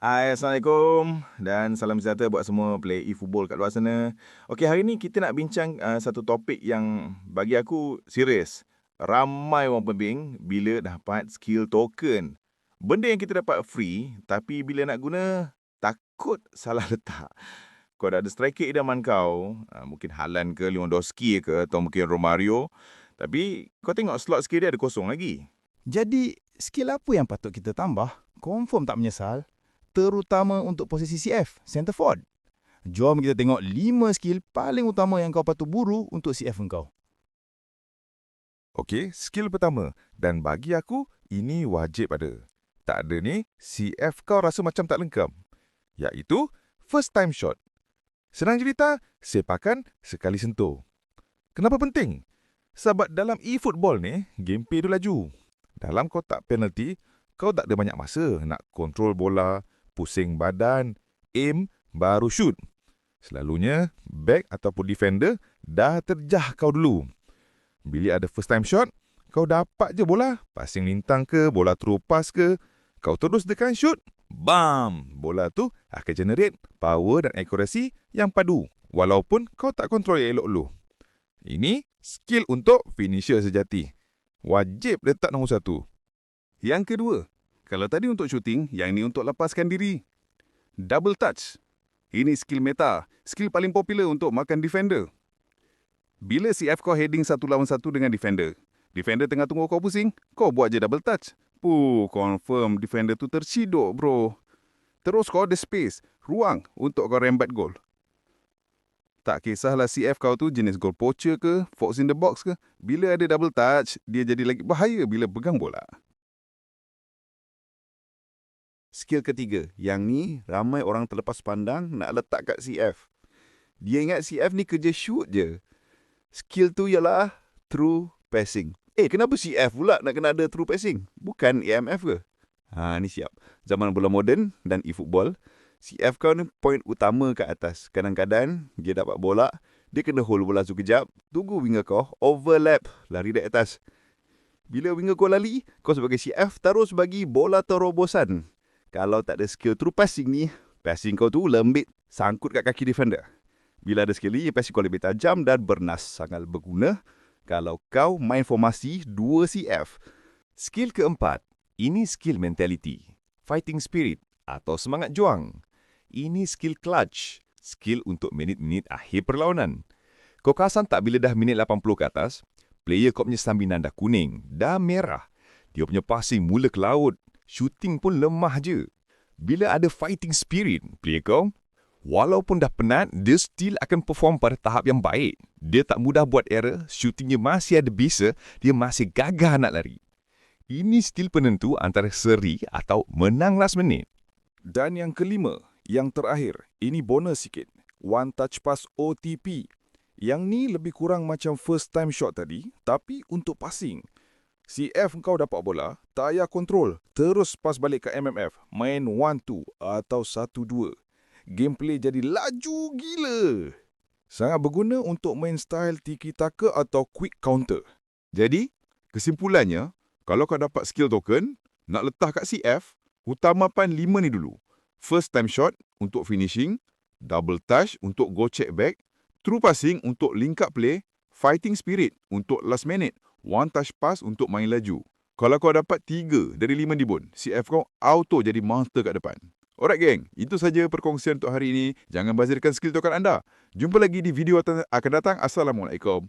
Hai, Assalamualaikum dan salam sejahtera buat semua player e-football kat luar sana. Okey, hari ni kita nak bincang uh, satu topik yang bagi aku serius. Ramai orang pembing bila dapat skill token. Benda yang kita dapat free tapi bila nak guna takut salah letak. Kau dah ada striker idaman kau, uh, mungkin Halan ke Lewandowski ke atau mungkin Romario. Tapi kau tengok slot skill dia ada kosong lagi. Jadi, skill apa yang patut kita tambah? Confirm tak menyesal. Terutama untuk posisi CF, center forward. Jom kita tengok 5 skill paling utama yang kau patut buru untuk CF engkau. Okey, skill pertama. Dan bagi aku, ini wajib ada. Tak ada ni, CF kau rasa macam tak lengkap. Iaitu, first time shot. Senang cerita, sepakan sekali sentuh. Kenapa penting? Sebab dalam e-football ni, gameplay tu laju. Dalam kotak penalty, kau tak ada banyak masa nak kontrol bola, pusing badan, aim, baru shoot. Selalunya, back ataupun defender dah terjah kau dulu. Bila ada first time shot, kau dapat je bola. Passing lintang ke, bola through pass ke. Kau terus tekan shoot, bam! Bola tu akan generate power dan accuracy yang padu. Walaupun kau tak kontrol elok dulu. Ini skill untuk finisher sejati. Wajib letak nombor satu. Yang kedua, kalau tadi untuk shooting, yang ini untuk lepaskan diri. Double touch. Ini skill meta, skill paling popular untuk makan defender. Bila CF kau heading satu lawan satu dengan defender, defender tengah tunggu kau pusing, kau buat je double touch. Puh, confirm defender tu terciduk bro. Terus kau ada space, ruang untuk kau rembat gol. Tak kisahlah CF kau tu jenis goal poacher ke, fox in the box ke, bila ada double touch, dia jadi lagi bahaya bila pegang bola. Skill ketiga, yang ni ramai orang terlepas pandang nak letak kat CF. Dia ingat CF ni kerja shoot je. Skill tu ialah true passing. Eh, kenapa CF pula nak kena ada true passing? Bukan AMF ke? Ha, ni siap. Zaman bola moden dan e-football, CF kau ni point utama kat atas. Kadang-kadang dia dapat bola, dia kena hold bola tu kejap, tunggu winger kau overlap, lari dari atas. Bila winger kau lari, kau sebagai CF terus bagi bola terobosan. Kalau tak ada skill true passing ni, passing kau tu lembit sangkut kat kaki defender. Bila ada skill ni, passing kau lebih tajam dan bernas sangat berguna kalau kau main formasi 2 CF. Skill keempat, ini skill mentality, fighting spirit atau semangat juang. Ini skill clutch, skill untuk minit-minit akhir perlawanan. Kau kasan tak bila dah minit 80 ke atas, player kau punya stamina dah kuning, dah merah. Dia punya passing mula ke laut, shooting pun lemah je. Bila ada fighting spirit, player kau, walaupun dah penat, dia still akan perform pada tahap yang baik. Dia tak mudah buat error, shootingnya masih ada bisa, dia masih gagah nak lari. Ini still penentu antara seri atau menang last minute. Dan yang kelima, yang terakhir, ini bonus sikit. One touch pass OTP. Yang ni lebih kurang macam first time shot tadi, tapi untuk passing. CF kau dapat bola, tak payah kontrol. Terus pas balik ke MMF. Main 1-2 atau 1-2. Gameplay jadi laju gila. Sangat berguna untuk main style tiki-taka atau quick counter. Jadi, kesimpulannya, kalau kau dapat skill token, nak letak kat CF, utamakan lima ni dulu. First time shot untuk finishing, double touch untuk go check back, true passing untuk link up play, fighting spirit untuk last minute, one touch pass untuk main laju. Kalau kau dapat tiga dari lima dibun, CF kau auto jadi monster kat depan. Alright geng, itu saja perkongsian untuk hari ini. Jangan bazirkan skill token anda. Jumpa lagi di video akan datang. Assalamualaikum.